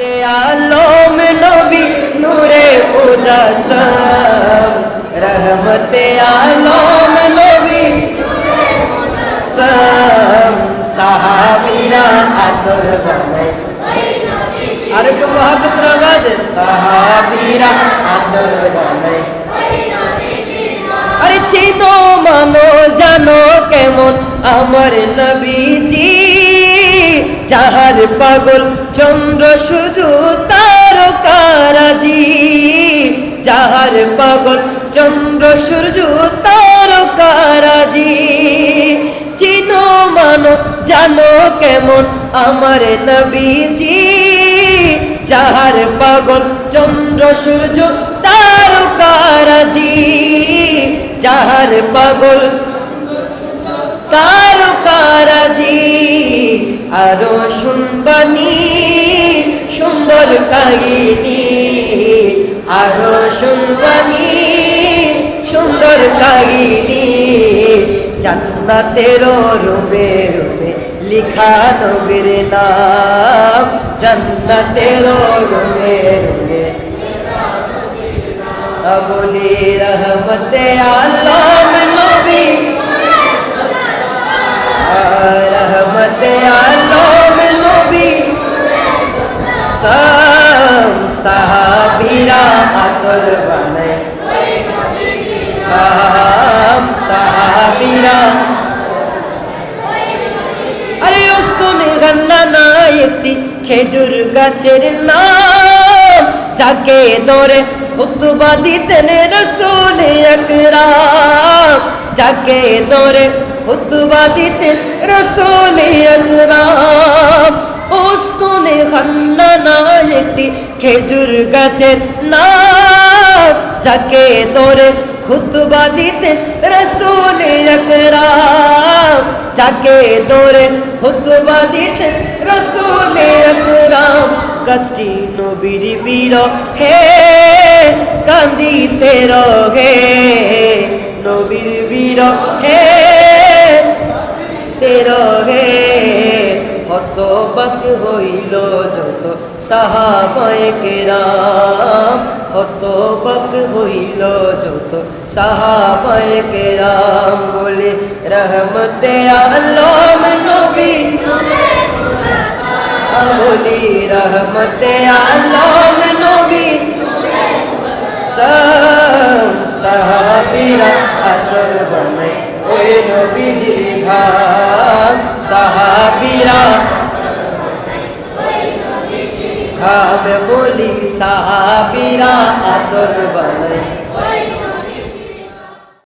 রহমতে আলম নবী নূরে মুজাসম রহমতে আলম নবী সম সাহাবিরা আতর বানাই আর একটু মহাবত রাজ সাহাবিরা আতর বানাই আরে চিনো মানো, জানো কেমন আমার নবীজি যাহার পাগল চন্দ্র শুধু তার কারাজি যাহার পাগল চন্দ্র সূর্য তার কারাজি চিনো মানো, জানো কেমন আমার নবীজি। যাহার পাগল চন্দ্র সূর্য তার কারাজি যাহার পাগল তার কারাজি আরও শুনবানি, সুন্দর কাহিনী। আরও শুনবানি, সুন্দর কাহিনী। জান্নাতের রুমে রুমে লিখা নবীর নাম। জান্নাতের রুমে রুমে বলি রহমতে আলম সব সাহাবিরা আতর বানায় কাম সাহাবিরা আরে উস্তুনে গন্না না একটি খেজুর গাছের নাম যাকে ধরে খুতবা দিতেন রসুল আকরাম যাকে ধরে খুতবা দিতেন রসুল আকরাম খেজুর গাছের নাম, যাকে ধরে খুতবা দিতেন রসুল আকরাম, যাকে দৌড়ে খুতবা দিতেন রসুল আকরাম। কষ্টি নবীর বীর হে কান্দিতে রহে নবীর বীর হে তেরো হে হতবাক হইল যত সাহাবায় কেরাম হতবাক হইল যত সাহাবায় কেরাম বলে রহমতে আলম নবী। বলি রহমতে আলম নবী। সব সাহাবিরা আতর বানাই ওই নবীজির ঘাম ঘাম বলি সাহাবিরা আতর বানাই